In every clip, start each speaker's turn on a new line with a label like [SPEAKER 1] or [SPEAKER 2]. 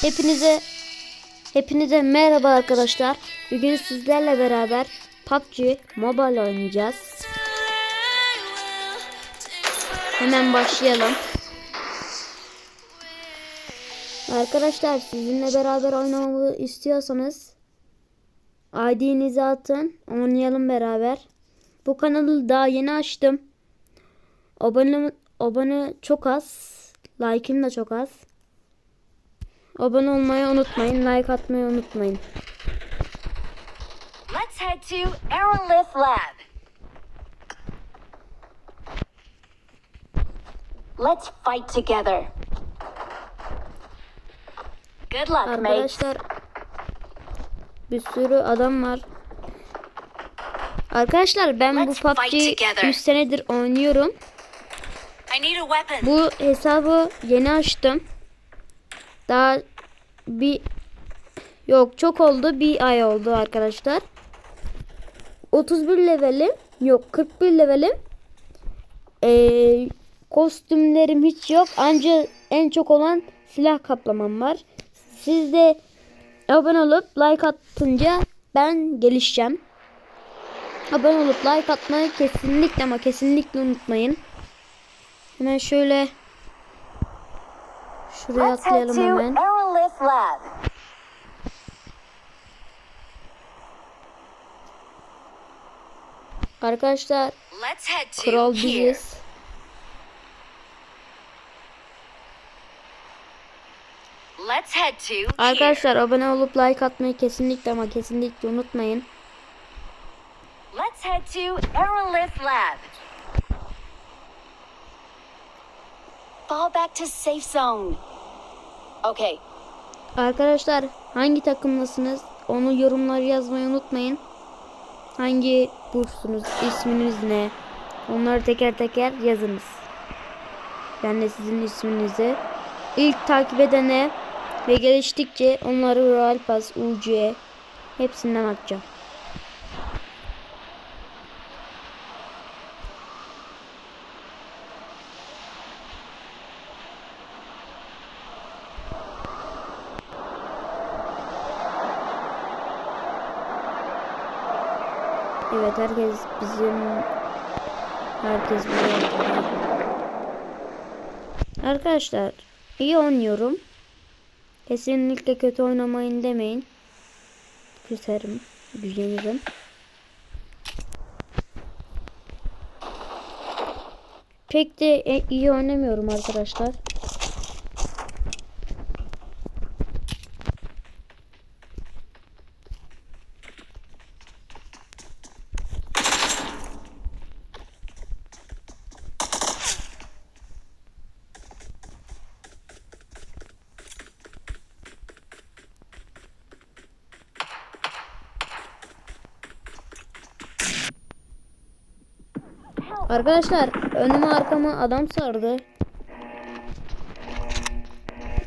[SPEAKER 1] Hepinize hepinize merhaba arkadaşlar. Bugün sizlerle beraber PUBG Mobile oynayacağız. Hemen başlayalım. Arkadaşlar sizinle beraber oynamamı istiyorsanız ID'nizi atın. Oynayalım beraber. Bu kanalı daha yeni açtım. Abone abone çok az. Like'ım da çok az. Abone olmayı unutmayın. Like atmayı unutmayın.
[SPEAKER 2] Let's head to Aerolith Lab. Let's fight together. Good luck.
[SPEAKER 1] Arkadaşlar bir sürü adam var. Arkadaşlar ben bu
[SPEAKER 2] Let's
[SPEAKER 1] PUBG'yi
[SPEAKER 2] together.
[SPEAKER 1] 3 senedir oynuyorum. Bu hesabı yeni açtım. Daha bir yok çok oldu. Bir ay oldu arkadaşlar. 31 levelim. Yok 41 levelim. Ee, kostümlerim hiç yok. Ancak en çok olan silah kaplamam var. Siz de abone olup like atınca ben gelişeceğim. Abone olup like atmayı kesinlikle ama kesinlikle unutmayın. Hemen şöyle şuraya
[SPEAKER 2] Let's head
[SPEAKER 1] atlayalım
[SPEAKER 2] to
[SPEAKER 1] hemen. Arkadaşlar kral
[SPEAKER 2] here.
[SPEAKER 1] biziz.
[SPEAKER 2] Let's head to here.
[SPEAKER 1] Arkadaşlar abone olup like atmayı kesinlikle ama kesinlikle unutmayın.
[SPEAKER 2] Let's head to Aerolith Lab. Fall back to safe zone. Okay,
[SPEAKER 1] Arkadaşlar hangi takımlısınız? Onu yorumlara yazmayı unutmayın. Hangi bursunuz? isminiz ne? Onları teker teker yazınız. Ben de sizin isminizi ilk takip edene ve geliştikçe onları Royal Pass, UC hepsinden atacağım. Evet herkes bizim herkes. Arkadaşlar iyi oynuyorum. Kesinlikle kötü oynamayın demeyin. Küserim, gücenirim. Pek de e- iyi oynamıyorum arkadaşlar. Arkadaşlar önüme arkama adam sardı.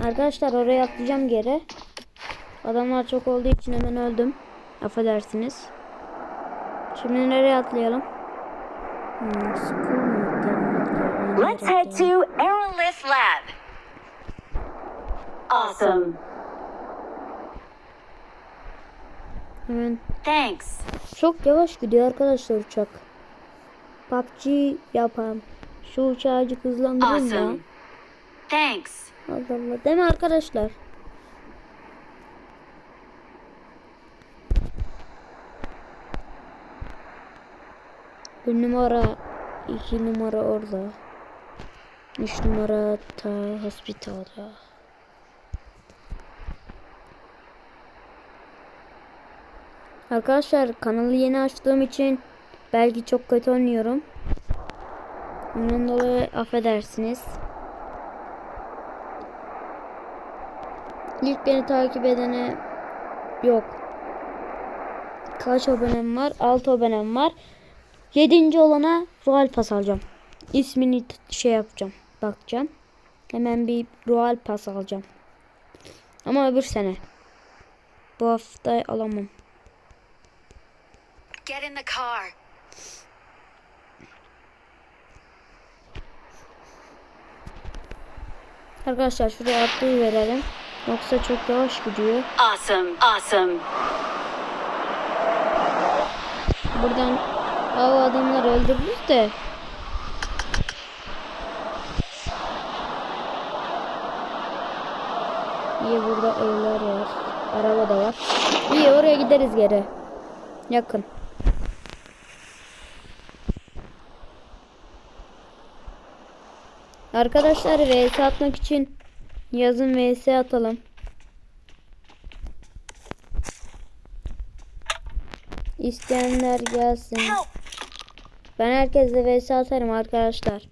[SPEAKER 1] Arkadaşlar oraya atlayacağım geri. Adamlar çok olduğu için hemen öldüm. Affedersiniz. Şimdi nereye atlayalım? Hmm,
[SPEAKER 2] let's head to Aerolith Lab. Awesome.
[SPEAKER 1] Hemen
[SPEAKER 2] Thanks.
[SPEAKER 1] çok yavaş gidiyor arkadaşlar uçak. PUBG yapam. Şu uçağı azıcık hızlandırın ya.
[SPEAKER 2] Awesome. Thanks.
[SPEAKER 1] Allah Allah. Değil mi arkadaşlar? Bir numara, iki numara orada. Üç numara ta hospitalda. Arkadaşlar kanalı yeni açtığım için belki çok kötü oynuyorum. Ondan dolayı affedersiniz. İlk beni takip edene yok. Kaç abonem var? 6 abonem var. 7. olana Royal Pass alacağım. İsmini şey yapacağım. Bakacağım. Hemen bir Royal Pass alacağım. Ama öbür sene. Bu hafta alamam.
[SPEAKER 2] Get in the car.
[SPEAKER 1] Arkadaşlar şuraya atlayı verelim. Yoksa çok yavaş gidiyor.
[SPEAKER 2] Awesome. Awesome.
[SPEAKER 1] Buradan o adamları öldürürüz de. İyi burada evler var. Araba da var. İyi oraya gideriz geri. Yakın. Arkadaşlar vs atmak için yazın vs atalım. İsteyenler gelsin. Ben herkesle vs atarım arkadaşlar.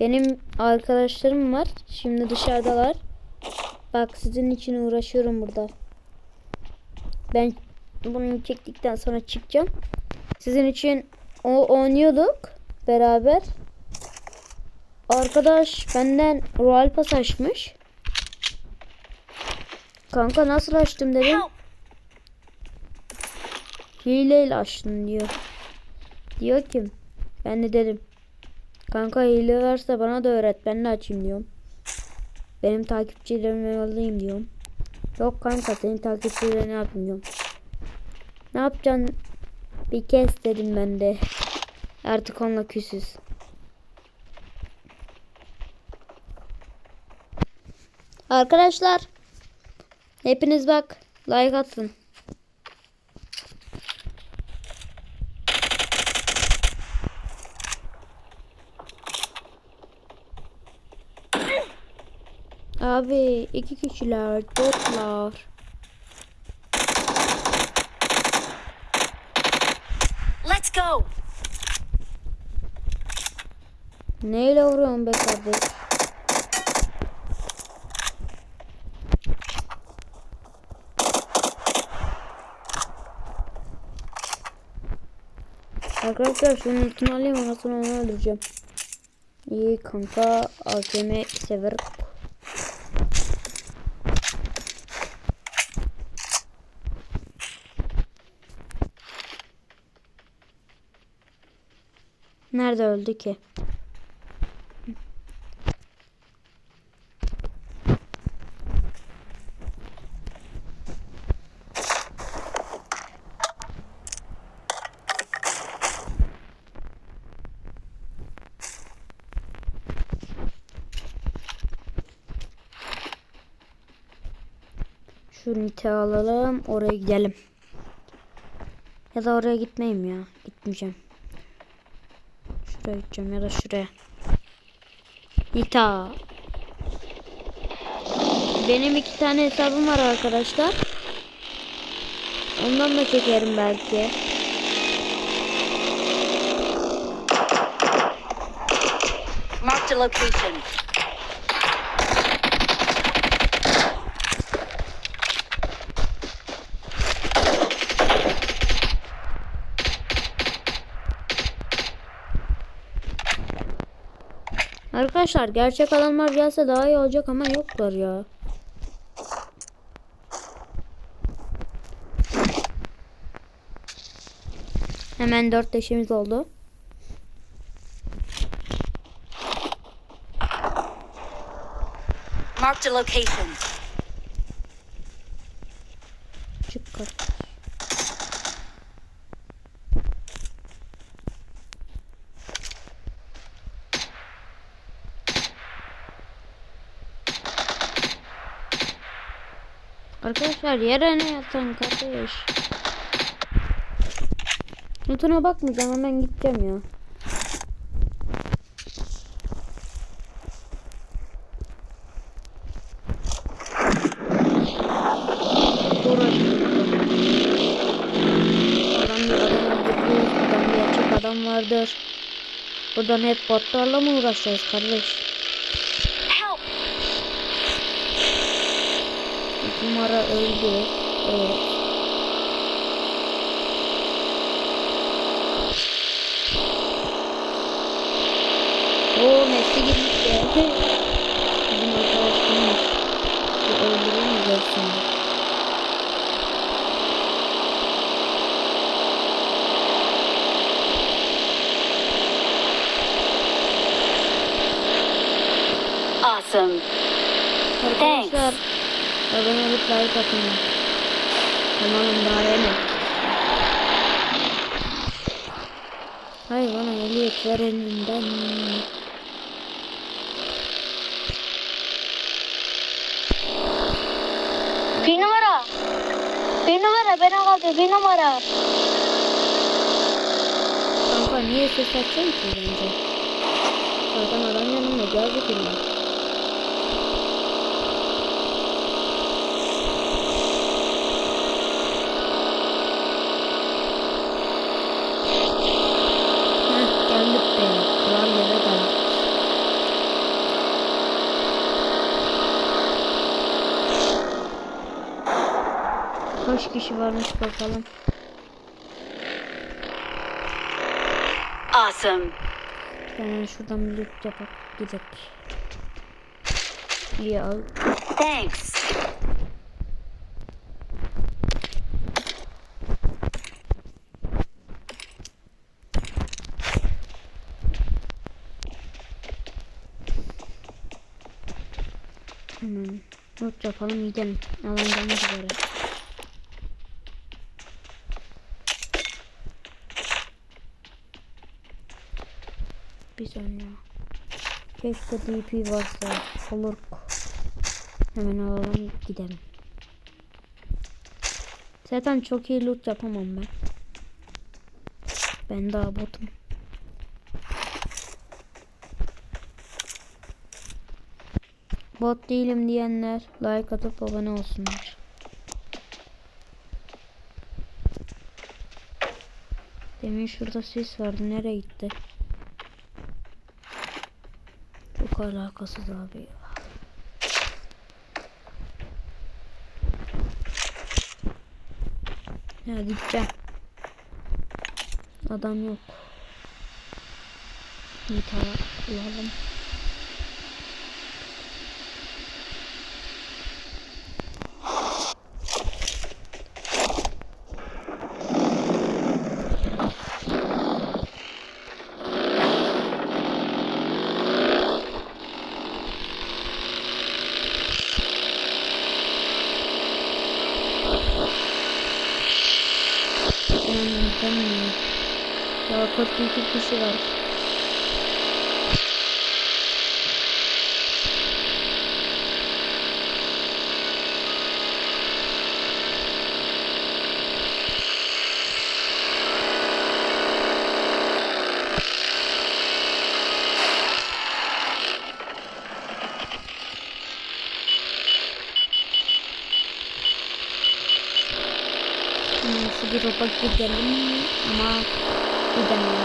[SPEAKER 1] Benim arkadaşlarım var. Şimdi dışarıdalar. Bak sizin için uğraşıyorum burada. Ben bunu çektikten sonra çıkacağım. Sizin için o oynuyorduk beraber. Arkadaş benden Royal Pass açmış. Kanka nasıl açtım dedim. Hileyle açtın diyor. Diyor ki ben de dedim. Kanka hile varsa bana da öğret ben de açayım diyorum. Benim takipçilerime yollayayım diyorum. Yok kanka senin takipçilerine yapayım diyorum. Ne yapacaksın? Bir kez dedim ben de. Artık onunla küsüz. Arkadaşlar hepiniz bak like atın. Abi iki kişiler, dörtler.
[SPEAKER 2] Let's go.
[SPEAKER 1] Neyle vuruyorsun be kardeş? Arkadaşlar şunun üstüne alayım ondan sonra onu öldüreceğim. İyi kanka AKM sever. Nerede öldü ki? Şu nite alalım. Oraya gidelim. Ya da oraya gitmeyeyim ya. Gitmeyeceğim. Şuraya gideceğim ya da şuraya. Nita. Benim iki tane hesabım var arkadaşlar. Ondan da çekerim belki.
[SPEAKER 2] Marked a location.
[SPEAKER 1] Arkadaşlar gerçek adamlar gelse daha iyi olacak ama yoklar ya. Hemen dört leşimiz oldu.
[SPEAKER 2] Marked a location.
[SPEAKER 1] Çık kar. Arkadaşlar yere ne yatan kardeş? Notuna bakmayacağım hemen gideceğim ya. Vardır. Buradan hep botlarla mı uğraşacağız kardeş?
[SPEAKER 2] Help.
[SPEAKER 1] İki numara öldü. Evet. Oo Messi girmiş ya. Bizim arkadaşlarımız. Bir öldürülmeyeceğiz şimdi.
[SPEAKER 2] Awesome.
[SPEAKER 1] Arkadaşlar Abone olup like atın. Kanalım daha yeni. Hayır bana ehliyet ver elinden.
[SPEAKER 3] Bir numara. Bir numara beni kaldı bir numara.
[SPEAKER 1] Kanka niye ses açıyorsun ki bence? Zaten adam yanımda geldi bile. Heh geldik be. Kral yere geldik. Kaç kişi varmış bakalım.
[SPEAKER 2] Awesome.
[SPEAKER 1] Hemen şuradan bir loot yapıp gidelim. Ya
[SPEAKER 2] Thanks.
[SPEAKER 1] hemen loot yapalım gidelim. Alan gelmek üzere. Bir saniye. Keşke DP varsa olur. Hemen alalım gidelim. Zaten çok iyi loot yapamam ben. Ben daha botum. Bot değilim diyenler like atıp abone olsunlar. Demin şurada ses vardı. Nereye gitti? Çok alakasız abi ya. Ya gideceğim. Adam yok. Bir tane alalım. Daha 42 kişi var. Şu bir roba gidelim ama var.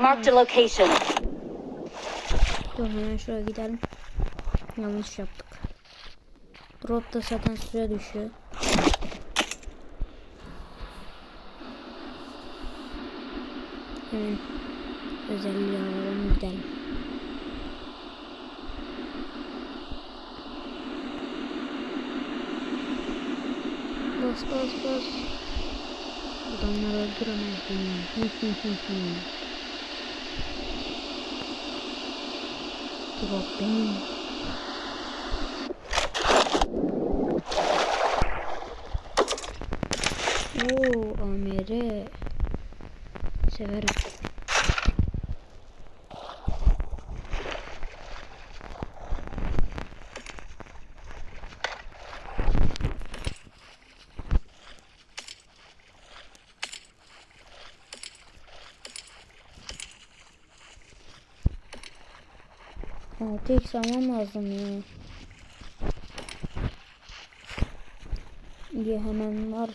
[SPEAKER 2] Marked location.
[SPEAKER 1] Dur hemen şuraya gidelim. Yanlış yaptık. Drop da zaten suya düşüyor. Hemen özelliği alalım gidelim. Bas bas bas. Adamları öldüremezdim. Drop benim. Severim. Altı x almam lazım ya. İyi hemen var.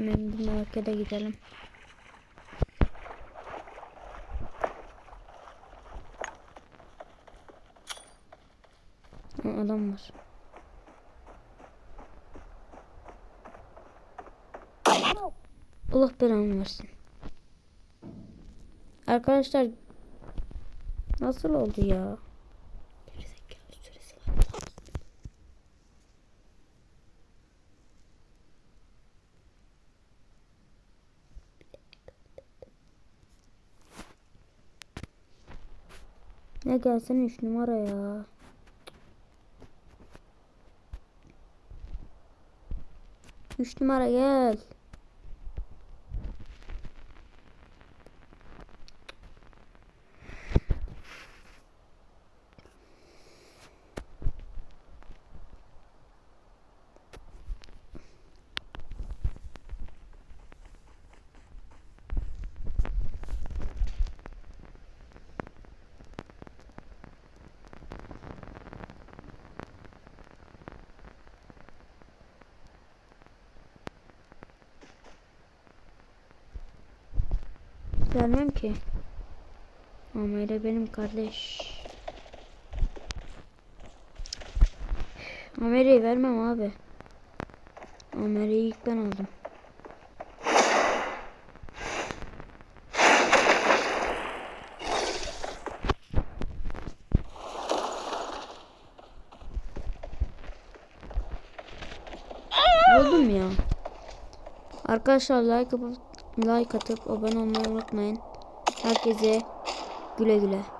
[SPEAKER 1] Hemen bir markete gidelim. Ha, adam var. Allah belanı versin. Arkadaşlar nasıl oldu ya? Ne gelsene 3 numara ya. Üç numara gel. Vermem ki. Amele benim kardeş. Amele'yi vermem abi. Amele'yi ilk ben aldım. Oldum ya. Arkadaşlar like atıp, like atıp abone olmayı unutmayın. Herkese güle güle.